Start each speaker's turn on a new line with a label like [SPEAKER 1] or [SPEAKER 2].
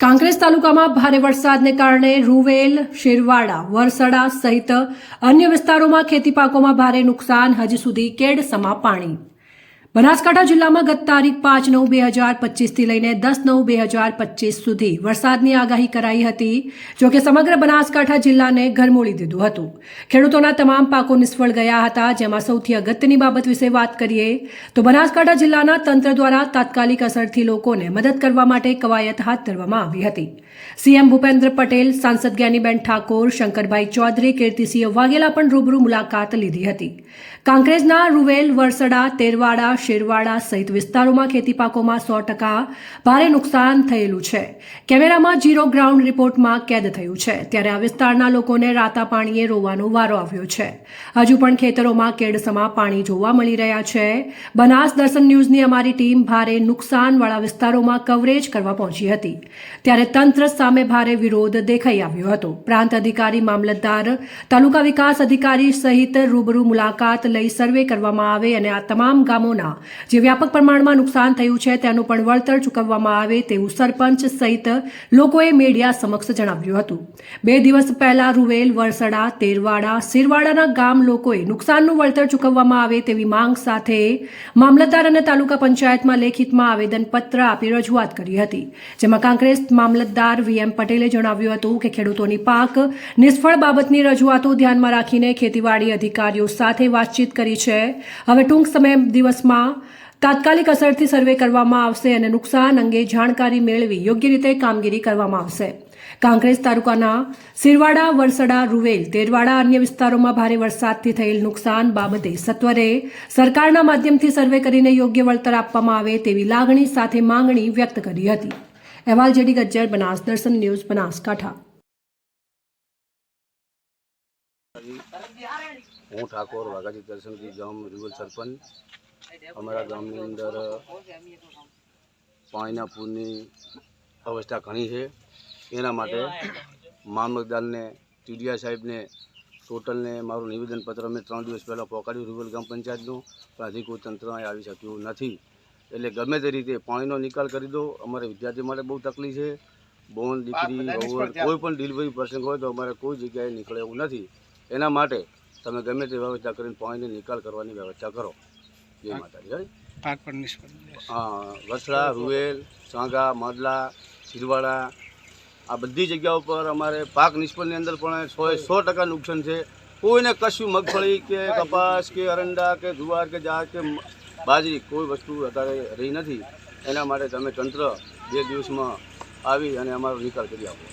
[SPEAKER 1] કાંકરેજ તાલુકામાં ભારે વરસાદને કારણે રૂવેલ, શેરવાડા, વરસડા સહિત અન્ય વિસ્તારોમાં ખેતી પાકોમાં ભારે નુકસાન. હજી સુધી કેડસમા પાણી બનાસકાંઠા જિલ્લામાં ગત તારીખ પાંચ નવ બે હજાર પચીસથી લઈને દસ નવ બે હજાર પચીસ સુધી વરસાદની આગાહી કરાઈ હતી, જો કે સમગ્ર બનાસકાંઠા જિલ્લાને ઘરમોળી દીધું હતું. ખેડૂતોના તમામ પાકો નિષ્ફળ ગયા હતા, જેમાં સૌથી અગત્યની બાબત વિશે વાત કરીએ, તો બનાસકાંઠા જિલ્લાના તંત્ર દ્વારા તાત્કાલિક અસરથી લોકોને મદદ કરવા માટે કવાયત હાથ ધરવામાં આવી હતી. સીએમ ભૂપેન્દ્ર પટેલ, સાંસદ જ્ઞાનીબેન ઠાકોર, શંકરભાઈ ચૌધરી, કીર્તિસિંહ વાઘેલા પણ રૂબરૂ મુલાકાત લીધી હતી. કાંકરેજના રૂવેલ, વરસડા, તેરવાડા શેરવાડા સહિત વિસ્તારોમાં ખેતી પાકોમાં સો ટકા ભારે નુકસાન થયેલું છે. કેમેરામાં જીરો ગ્રાઉન્ડ રિપોર્ટમાં કેદ થયું છે. ત્યારે આ વિસ્તારના લોકોને રાતા પાણીએ રોવાનો વારો આવ્યો છે. હજુ પણ ખેતરોમાં કેડસમા પાણી જોવા મળી રહ્યા છે. બનાસ દર્શન ન્યૂઝની અમારી ટીમ ભારે નુકસાનવાળા વિસ્તારોમાં કવરેજ કરવા પહોંચી હતી. ત્યારે તંત્ર સામે ભારે વિરોધ દેખાઈ આવ્યો હતો. પ્રાંત અધિકારી, મામલતદાર, તાલુકા વિકાસ અધિકારી સહિત રૂબરૂ મુલાકાત લઈ સર્વે કરવામાં આવે અને આ તમામ ગામોના જે વ્યાપક પ્રમાણમાં નુકસાન થયું છે, તેનું પણ વળતર ચૂકવવામાં આવે તેવું સરપંચ સહિત લોકોએ મીડિયા સમક્ષ જણાવ્યું હતું. બે દિવસ પહેલા રૂવેલ, વરસડા, તેરવાડા સિરવાડાના ગામ લોકોએ નુકસાનનું વળતર ચૂકવવામાં આવે તેવી માંગ સાથે મામલતદાર અને તાલુકા પંચાયતમાં લેખિતમાં આવેદનપત્ર આપી રજૂઆત કરી હતી. જેમાં કોંગ્રેસ મામલતદાર વીએમ પટેલે જણાવ્યું હતું કે ખેડૂતોની પાક નિષ્ફળ બાબતની રજૂઆતો ધ્યાનમાં રાખીને ખેતીવાડી અધિકારીઓ સાથે વાતચીત કરી છે. હવે ટૂંક સમય દિવસમાં તાત્કાલિક અસરથી સર્વે કરવામાં આવશે અને નુકસાન અંગે જાણકારી મેળવી યોગ્ય રીતે કામગીરી કરવામાં આવશે. કાંકરેજ તાલુકાના સિરવાડા વરસડા, રૂવેલ, તેરવાડા અન્ય વિસ્તારોમાં ભારે વરસાદથી થયેલ નુકસાન બાબતે સત્વરે સરકારના માધ્યમથી સર્વે કરીને યોગ્ય વળતર આપવામાં આવે તેવી લાગણી સાથે માંગણી વ્યક્ત કરી હતી. અહેવાલ જેડી ગજ્જર, બનાસ દર્શન ન્યૂઝ બનાસકાંઠા
[SPEAKER 2] હું ઠાકોર, વાઘાજી દર્શનજી ગામ રૂરલ સરપંચ. અમારા ગામની અંદર પાણીના પૂરની અવસ્થા ઘણી છે. એના માટે મામલતદારને ટીડીઆર સાહેબને ટોટલને મારું નિવેદનપત્ર મેં ત્રણ દિવસ પહેલાં પહોંચાડ્યું રૂરલ ગ્રામ પંચાયતનું. પણ હજી કોઈ તંત્ર આવી શક્યું નથી. એટલે ગમે તે રીતે પાણીનો નિકાલ કરી દો. અમારે વિદ્યાર્થી માટે બહુ તકલીફ છે. બોન દીકરી કોઈ પણ ડિલિવરી પ્રસંગ હોય તો અમારે કોઈ જગ્યાએ નીકળે એવું નથી. એના માટે તમે ગમે તે વ્યવસ્થા કરીને પાણીનો નિકાલ કરવાની વ્યવસ્થા કરો. જય માતાજી.
[SPEAKER 3] પાક પર નિષ્ફળ
[SPEAKER 2] હા વસડા રૂવેલ સાંગા માદલા સિરવાડા આ બધી જગ્યાઓ પર અમારે પાક નિષ્ફળની અંદર પણ સો સો ટકા નુકસાન છે. કોઈને કશું મગફળી કે કપાસ કે અરંડા કે જુવાર કે જાર કે બાજરી કોઈ વસ્તુ અત્યારે રહી નથી. એના માટે તમે તંત્ર બે દિવસમાં આવી અને અમારો નિકાલ કરી આપો.